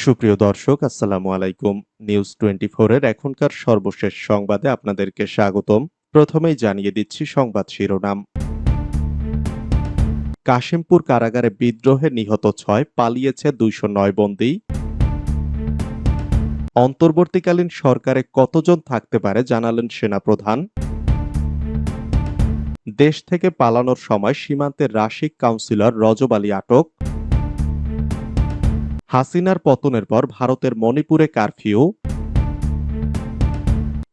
সুপ্রিয় দর্শক, আসসালামু আলাইকুম। নিউজ টোয়েন্টি এর এখনকার সর্বশেষ সংবাদে আপনাদেরকে স্বাগতম। প্রথমেই জানিয়ে দিচ্ছি সংবাদ শিরোনাম। কাশিমপুর কারাগারে বিদ্রোহে নিহত ছয়, পালিয়েছে দুইশো নয় বন্দী। অন্তর্বর্তীকালীন সরকারে কতজন থাকতে পারে জানালেন সেনাপ্রধান। দেশ থেকে পালানোর সময় সীমান্তের রাশিক কাউন্সিলর রজব আলী আটক। হাসিনার পতনের পর ভারতের মণিপুরে কারফিউ।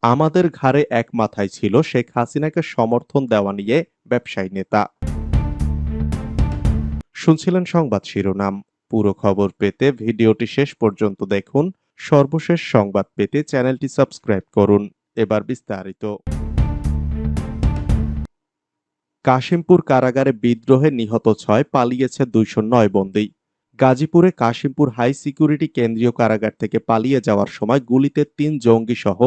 আমাদের ঘাড়ে এক মাথায় ছিল শেখ হাসিনাকে সমর্থন দেওয়া নিয়ে ব্যবসায়ী নেতা। শুনছিলেন সংবাদ শিরোনাম। পুরো খবর পেতে ভিডিওটি শেষ পর্যন্ত দেখুন। সর্বশেষ সংবাদ পেতে চ্যানেলটি সাবস্ক্রাইব করুন। এবার বিস্তারিত। কাশিমপুর কারাগারে বিদ্রোহে নিহত ছয়, পালিয়েছে দুইশো নয় বন্দী। গাজীপুরে কাশিমপুর হাই সিকিউরিটি কেন্দ্রীয় কারাগার থেকে পালিয়ে যাওয়ার সময় গুলিতে তিন জঙ্গি সহ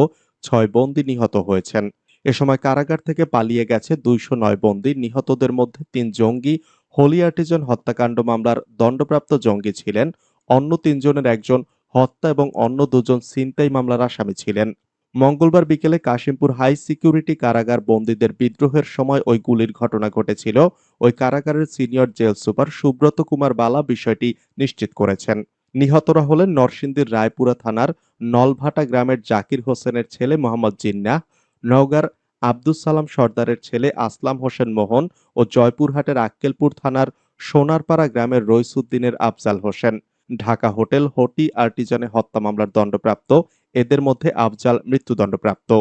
ছয় বন্দী নিহত হয়েছেন। এ সময় কারাগার থেকে পালিয়ে গেছে দুইশো নয় বন্দী। নিহতদের মধ্যে তিন জঙ্গি, হোলি আর্টিজন হত্যাকাণ্ড মামলার দণ্ডপ্রাপ্ত জঙ্গি ছিলেন। অন্য তিনজনের একজন হত্যা এবং অন্য দুজন ছিনতাই মামলার আসামি ছিলেন। মঙ্গলবার বিকেলে কাশিমপুর হাই সিকিউরিটি কারাগার বন্দীদের বিদ্রোহের সময় ওই গুলির ঘটনা ঘটেছিল। ওই কারাগারের senior jail super Subrata Kumar Bala বিষয়টি নিশ্চিত করেছেন। নিহতরা হলেন নরসিংদীর রায়পুরা থানার নলভাটা গ্রামের জাকির হোসেনের ছেলে মোহাম্মদ জিন্নাহ, নওগাঁর আব্দুস সালাম সর্দারের ছেলে আসলাম হোসেন মোহন ও জয়পুরহাটের আক্কেলপুর থানার সোনারপাড়া গ্রামের রইসুদ্দিনের আফজাল হোসেন। ঢাকা হোটেল, হোটি, আর্টিজানে হত্যা মামলার দণ্ডপ্রাপ্ত এদের মধ্যে আফজাল মৃত্যুদণ্ডপ্রাপ্ত।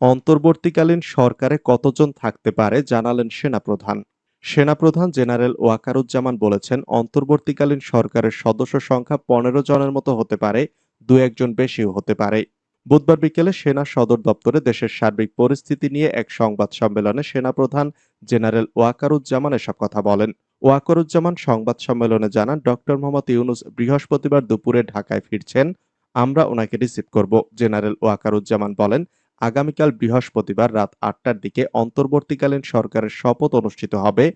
অন্তর্বর্তীকালীন সরকারে কতজন থাকতে পারে জানালেন সেনাপ্রধান। সেনাপ্রধান জেনারেল ওয়াকারুজ্জামান বলেছেন, অন্তর্বর্তীকালীন সরকারের সদস্য সংখ্যা পনেরো জনের মতো হতে পারে দু একজন বেশিও হতে পারে। বুধবার বিকেলে সেনা সদর দপ্তরে দেশের সার্বিক পরিস্থিতি নিয়ে এক সংবাদ সম্মেলনে সেনাপ্রধান জেনারেল ওয়াকারুজ্জামান এসব কথা বলেন। ওয়াকারুজ্জামান সংবাদ সম্মেলনে জানান, ডক্টর মোহাম্মদ ইউনুস বৃহস্পতিবার দুপুরে ঢাকায় ফিরছেন। আমরা ওনাকে রিসিভ করব। জেনারেল ওয়াকারুজ্জামান বলেন, আগামীকাল বৃহস্পতিবার রাত আটটার দিকে অন্তর্বর্তীকালীন সরকারের শপথ অনুষ্ঠিত হবে।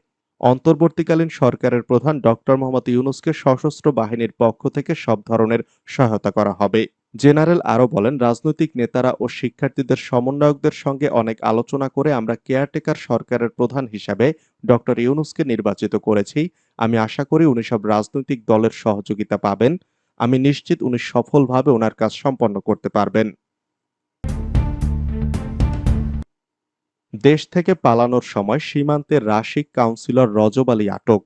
অন্তর্বর্তীকালীন সরকারের প্রধান ডক্টর মোহাম্মদ ইউনুসকে সশস্ত্র বাহিনীর পক্ষ থেকে সব ধরনের সহায়তা করা হবে। জেনারেল আরও বলেন, রাজনৈতিক নেতারা ও শিক্ষার্থীদের সমন্বয়কদের সঙ্গে অনেক আলোচনা করে আমরা কেয়ারটেকার সরকারের প্রধান হিসাবে ডক্টর ইউনুসকে নির্বাচিত করেছি। আমি আশা করি উনি সব রাজনৈতিক দলের সহযোগিতা পাবেন। আমি নিশ্চিত উনি সফলভাবে ওনার কাজ সম্পন্ন করতে পারবেন। দেশ থেকে পালানোর সময় সীমান্তের রাশিক কাউন্সিলর রজব আলী আটক।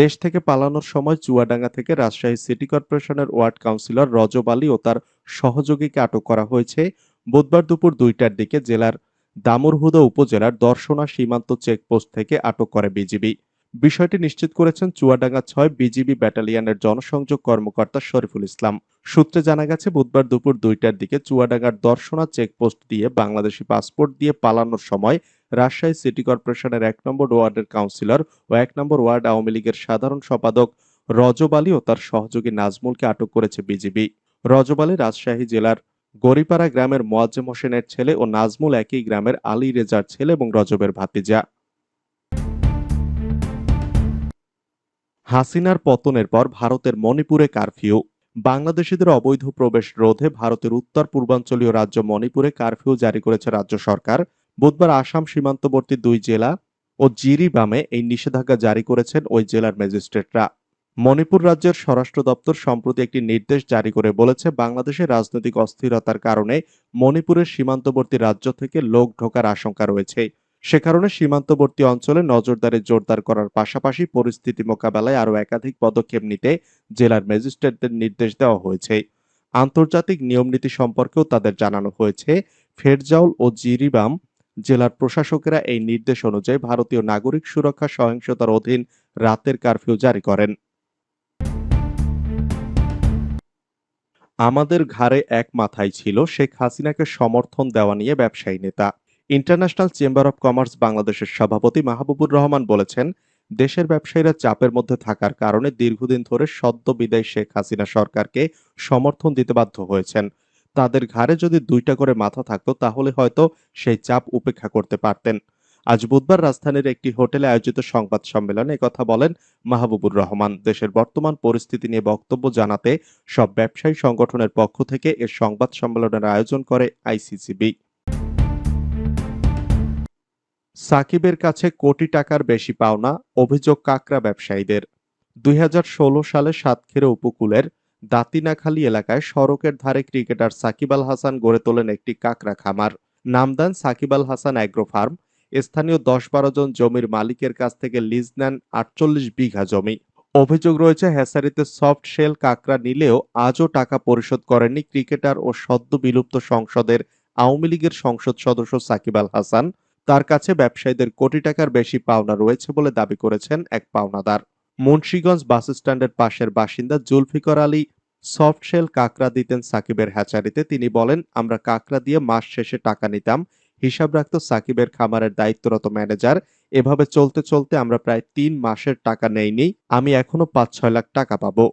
দেশ থেকে পালানোর সময় চুয়াডাঙ্গা থেকে রাজশাহী সিটি কর্পোরেশনের ওয়ার্ড কাউন্সিলর রজব আলী ও তার সহযোগীকে আটক করা হয়েছে। বুধবার দুপুর দুইটার দিকে জেলার দামুরহুদা উপজেলার দর্শনা সীমান্ত চেকপোস্ট থেকে আটক করে বিজিবি। বিষয়টি নিশ্চিত করেছেন চুয়াডাঙ্গা ছয় বিজিবি ব্যাটালিয়নের জনসংযোগ কর্মকর্তা শরীফুল ইসলাম। সূত্রে জানা গেছে, বুধবার দুপুর দুইটার দিকে চুয়াডাঙ্গার দর্শনা চেকপোস্ট দিয়ে বাংলাদেশি পাসপোর্ট দিয়ে পালানোর সময় রাজশাহী সিটি কর্পোরেশনের এক নম্বর ওয়ার্ডের কাউন্সিলর ও এক নম্বর ওয়ার্ড আওয়ামী লীগের সাধারণ সম্পাদক রজব আলী ও তার সহযোগী নাজমুলকে আটক করেছে বিজিবি। রজব আলী রাজশাহী জেলার গরিপাড়া গ্রামের মোয়াজ্জেম হোসেনের ছেলে ও নাজমুল একই গ্রামের আলী রেজার ছেলে এবং রজবের ভাতিজা। হাসিনার পতনের পর ভারতের মণিপুরে কারফিউ। বাংলাদেশিদের অবৈধ প্রবেশ রোধে ভারতের উত্তর পূর্বাঞ্চলীয় রাজ্য মণিপুরে কারফিউ জারি করেছে রাজ্য সরকার। বুধবার আসাম সীমান্তবর্তী দুই জেলা ও জিরিবামে এই নিষেধাজ্ঞা জারি করেছেন ওই জেলার ম্যাজিস্ট্রেটরা। মণিপুর রাজ্যের স্বরাষ্ট্র দপ্তর সম্প্রতি একটি নির্দেশ জারি করে বলেছে, বাংলাদেশের রাজনৈতিক অস্থিরতার কারণে মণিপুরের সীমান্তবর্তী রাজ্য থেকে লোক ঢোকার আশঙ্কা রয়েছে। সে কারণে সীমান্তবর্তী অঞ্চলে নজরদারি জোরদার করার পাশাপাশি পরিস্থিতি মোকাবেলায় আরও একাধিক পদক্ষেপ নিতে জেলার ম্যাজিস্ট্রেটদের নির্দেশ দেওয়া হয়েছে। আন্তর্জাতিক নিয়মনীতি সম্পর্কেও তাদের জানানো হয়েছে, ফেরজাউল ও জিরিবাম জেলার প্রশাসকেরা এই নির্দেশ অনুযায়ী ভারতীয় নাগরিক সুরক্ষা সহিংসতার অধীন রাতের কারফিউ জারি করেন। আমাদের ঘাড়ে এক মাথায় ছিল শেখ হাসিনাকে সমর্থন দেওয়া নিয়ে ব্যবসায়ী নেতা। ইন্টারন্যাশনাল চেম্বার অব কমার্স বাংলাদেশের সভাপতি মাহবুবুর রহমান বলেছেন, দেশের ব্যবসায়ীরা চাপের মধ্যে থাকার কারণে দীর্ঘদিন ধরে সদ্য বিদায় শেখ হাসিনা সরকারকে সমর্থন দিতে বাধ্য হয়েছেন। তাদের ঘাড়ে যদি দুইটা করে মাথা থাকতো, তাহলে হয়তো সেই চাপ উপেক্ষা করতে পারতেন। আজ বুধবার রাজধানীর একটি হোটেলে আয়োজিত সংবাদ সম্মেলনে কথা বলেন মাহবুবুর রহমান। দেশের বর্তমান পরিস্থিতি নিয়ে বক্তব্য জানাতে সব ব্যবসায়ী সংগঠনের পক্ষ থেকে এ সংবাদ সম্মেলনের আয়োজন করে আইসিসিবি। সাকিবের কাছে কোটি টাকার বেশি পাওনা, অভিযোগ কাকরা ব্যবসায়ীদের। দুই হাজার ষোলো সালে সাতক্ষীরা উপকূলের দাতিনাখালী এলাকায় সড়কের ধারে ক্রিকেটার সাকিব আল হাসান গড়ে তোলেন একটি কাকরা খামার। নাম দেন সাকিব আল হাসান অ্যাগ্রো ফার্ম। স্থানীয় দশ বারো জন জমির মালিকের কাছ থেকে লিজ নেন আটচল্লিশ বিঘা জমি। অভিযোগ রয়েছে, হ্যাসারিতে সফট শেল কাকরা নিলেও আজও টাকা পরিশোধ করেননি ক্রিকেটার ও সদ্য বিলুপ্ত সংসদের আওয়ামী লীগের সংসদ সদস্য সাকিব আল হাসান। তার কাছে ব্যবসায়ীদের কোটি টাকার বেশি পাওনা রয়েছে বলে দাবি করেছেন এক পাওনাদার। মুন্সীগঞ্জ বাস স্ট্যান্ডের পাশের বাসিন্দা জুলফিকর আলী সফট শেল কাকড়া দিতেন সাকিবের হ্যাচারিতে। তিনি বলেন, আমরা কাকড়া দিয়ে মাস শেষে টাকা নিতাম। হিসাব রাখত সাকিবের খামারের দায়িত্বরত ম্যানেজার। এভাবে চলতে চলতে আমরা প্রায় তিন মাসের টাকা নেইনি। আমি এখনও পাঁচ ছয় লাখ টাকা পাবো।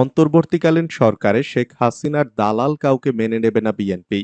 অন্তর্বর্তীকালীন সরকারে শেখ হাসিনার দালাল কাউকে মেনে নেবে না বিএনপি।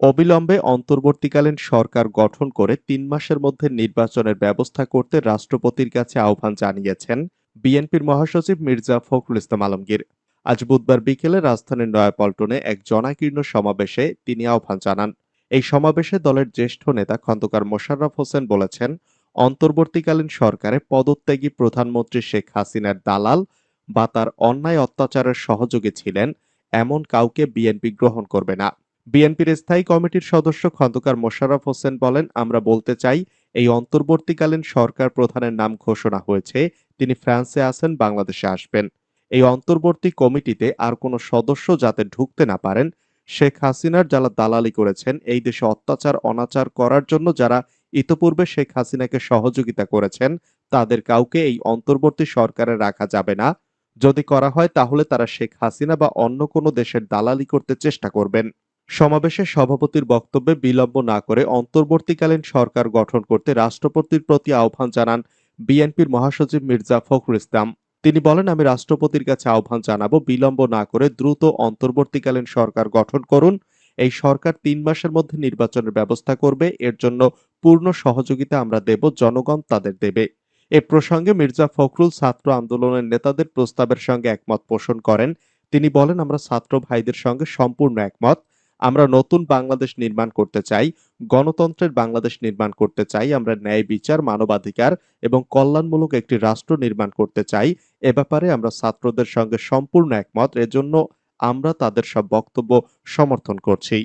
অবিলম্বে অন্তর্বর্তীকালীন সরকার গঠন করে তিন মাসের মধ্যে নির্বাচনের ব্যবস্থা করতে রাষ্ট্রপতির কাছে আহ্বান জানিয়েছেন বিএনপির মহাসচিব মির্জা ফখরুল ইসলাম আলমগীর। আজ বুধবার বিকেলে রাজধানীর নয়াপল্টনে এক জনাকীর্ণ সমাবেশে তিনি আহ্বান জানান। এই সমাবেশে দলের জ্যেষ্ঠ নেতা খন্দকার মোশাররফ হোসেন বলেছেন, অন্তর্বর্তীকালীন সরকারে পদত্যাগী প্রধানমন্ত্রী শেখ হাসিনার দালাল বা তার অন্যায় অত্যাচারের সহযোগী ছিলেন, এমন কাউকে বিএনপি গ্রহণ করবে না। বিএনপির স্থায়ী কমিটির সদস্য খন্দকার মোশাররফ হোসেন বলেন, আমরা বলতে চাই, এই অন্তর্বর্তীকালীন সরকার প্রধানের নাম ঘোষণা হয়েছে, তিনি ফ্রান্সে আছেন, বাংলাদেশে আসবেন। এই অন্তর্বর্তী কমিটিতে আর কোনো সদস্য যাতে ঢুকতে না পারেন, শেখ হাসিনার যারা দালালি করেছেন, এই দেশে অত্যাচার, অনাচার করার জন্য যারা ইতপূর্বে শেখ হাসিনাকে সহযোগিতা করেছেন, তাদের কাউকে এই অন্তর্বর্তী সরকারে রাখা যাবে না। যদি করা হয়, তাহলে তারা শেখ হাসিনা বা অন্য কোনো দেশের দালালি করতে চেষ্টা করবেন। সমাবেশে সভাপতির বক্তব্যে বিলম্ব না করে অন্তর্বর্তীকালীন সরকার গঠন করতে রাষ্ট্রপতির প্রতি আহ্বান জানান বিএনপির মহাসচিব মির্জা ফখরুল ইসলাম। তিনি বলেন, আমি রাষ্ট্রপতির কাছে আহ্বান জানাব, বিলম্ব না করে দ্রুত অন্তর্বর্তীকালীন সরকার গঠন করুন। এই সরকার তিন মাসের মধ্যে নির্বাচনের ব্যবস্থা করবে। এর জন্য পূর্ণ সহযোগিতা আমরা দেব, জনগণ তাদের দেবে। এ প্রসঙ্গে মির্জা ফখরুল ছাত্র আন্দোলনের নেতাদের প্রস্তাবের সঙ্গে একমত পোষণ করেন। তিনি বলেন, আমরা ছাত্র ভাইদের সঙ্গে সম্পূর্ণ একমত। আমরা নতুন বাংলাদেশ নির্মাণ করতে চাই, গণতন্ত্রের বাংলাদেশ নির্মাণ করতে চাই, আমরা ন্যায় বিচার, মানবাধিকার এবং কল্যাণমূলক একটি রাষ্ট্র নির্মাণ করতে চাই, এ ব্যাপারে আমরা ছাত্রদের সঙ্গে সম্পূর্ণ একমত, এজন্য আমরা তাদের সব বক্তব্য সমর্থন করছি।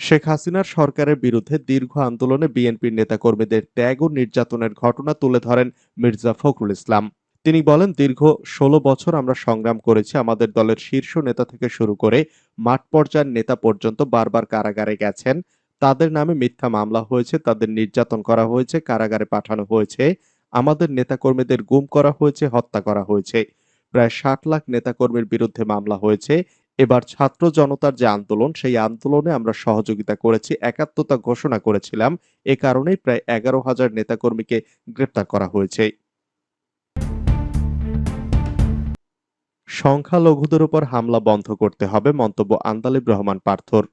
শেখ হাসিনার সরকারের বিরুদ্ধে দীর্ঘ আন্দোলনে বিএনপির নেতাকর্মীদের ত্যাগ ও নির্যাতনের ঘটনা তুলে ধরেন মির্জা ফখরুল ইসলাম। তিনি বলেন, দীর্ঘ ষোলো বছর আমরা সংগ্রাম করেছি। আমাদের দলের শীর্ষ নেতা থেকে শুরু করে মাঠ পর্যায়ের নেতা পর্যন্ত বারবার কারাগারে গেছেন। তাদের নামে মিথ্যা মামলা হয়েছে, তাদের নির্যাতন করা হয়েছে, কারাগারে পাঠানো হয়েছে। আমাদের নেতাকর্মীদের গুম করা হয়েছে, হত্যা করা হয়েছে। প্রায় ষাট লাখ নেতাকর্মীর বিরুদ্ধে মামলা হয়েছে। এবার ছাত্র জনতার যে আন্দোলন, সেই আন্দোলনে আমরা সহযোগিতা করেছি, একাত্মতা ঘোষণা করেছিলাম। এ কারণেই প্রায় এগারো হাজার নেতাকর্মীকে গ্রেপ্তার করা হয়েছে। সংখ্যালঘুদের উপর হামলা বন্ধ করতে হবে, মন্তব্য আন্দালিব রহমান পার্থর।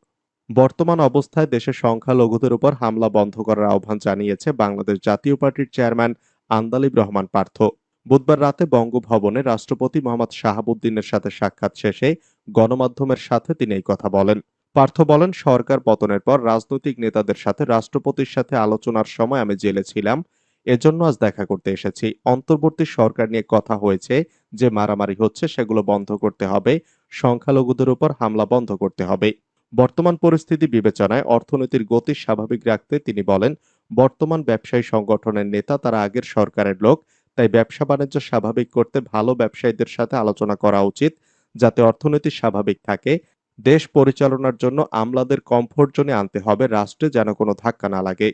বর্তমান অবস্থায় দেশে সংখ্যালঘুদের উপর হামলা বন্ধ করার আহ্বান জানিয়েছে বাংলাদেশ জাতীয় পার্টির চেয়ারম্যান আন্দালিব রহমান পার্থ। বুধবার রাতে বঙ্গভবনে রাষ্ট্রপতি মোহাম্মদ শাহাবুদ্দিনের সাথে সাক্ষাৎ শেষে গণমাধ্যমের সাথে তিনি এই কথা বলেন। পার্থ বলেন, সরকার পতনের পর রাজনৈতিক নেতাদের সাথে রাষ্ট্রপতির সাথে আলোচনার সময় আমি জেলে ছিলাম, এজন্য আজ দেখা করতে এসেছি। অন্তর্বর্তী সরকার নিয়ে কথা হয়েছে যে মারামারি হচ্ছে সেগুলো বন্ধ করতে হবে, সংখ্যালঘুদের উপর হামলা বন্ধ করতে হবে। বর্তমান পরিস্থিতি বিবেচনায় অর্থনীতির গতি স্বাভাবিক রাখতে তিনি বলেন, বর্তমান ব্যবসায়ী সংগঠনের নেতা তারা আগের সরকারের লোক, তাই ব্যবসা বাণিজ্য স্বাভাবিক করতে ভালো ব্যবসায়ীদের সাথে আলোচনা করা উচিত, যাতে অর্থনীতি স্বাভাবিক থাকে। দেশ পরিচালনার জন্য আমলাদের কমফোর্ট জোনে আনতে হবে, রাষ্ট্রে যেন কোনো ধাক্কা না লাগে।